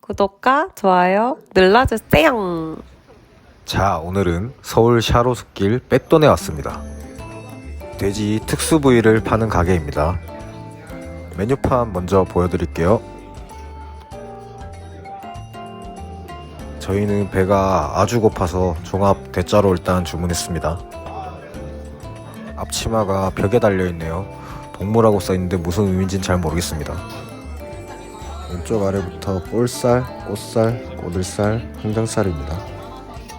구독과 좋아요 눌러주세요. 자, 오늘은 서울 샤로숲길 백돈에 왔습니다. 돼지 특수 부위를 파는 가게입니다. 메뉴판 먼저 보여드릴게요. 저희는 배가 아주 고파서 종합 대짜로 일단 주문했습니다. 앞치마가 벽에 달려 있네요. 동물하고 써 있는데 무슨 의미인지는 잘 모르겠습니다. 왼쪽 아래부터 볼살, 꽃살, 꼬들살, 홍장살입니다.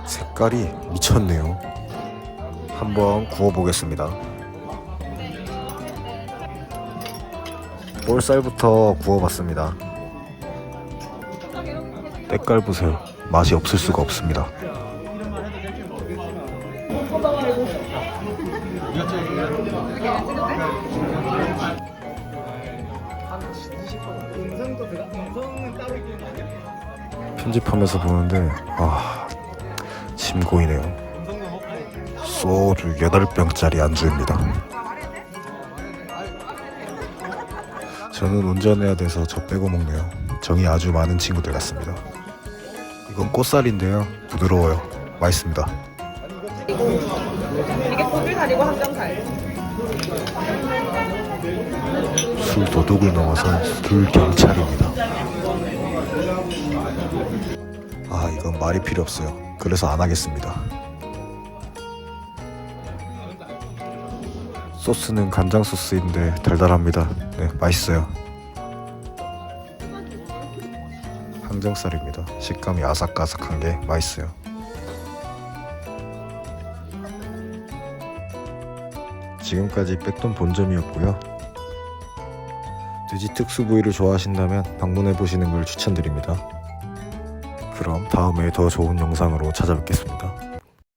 색깔이 미쳤네요. 한번 구워보겠습니다. 볼살부터 구워봤습니다. 때깔 보세요. 맛이 없을 수가 없습니다. 편집하면서 보는데 아, 침 고이네요. 소주 8병짜리 안주입니다. 저는 운전해야 돼서 저 빼고 먹네요. 정이 아주 많은 친구들 같습니다. 이건 꽃살인데요. 부드러워요. 맛있습니다. 이게 고기살이고 항정살. 술 도둑을 넘어서 술 경찰입니다. 아 이건 말이 필요 없어요. 그래서 안 하겠습니다. 소스는 간장 소스인데 달달합니다. 네 맛있어요. 항정살입니다. 식감이 아삭아삭한 게 맛있어요. 지금까지 백돈 본점이었고요. 돼지 특수 부위를 좋아하신다면 방문해 보시는 걸 추천드립니다. 그럼 다음에 더 좋은 영상으로 찾아뵙겠습니다.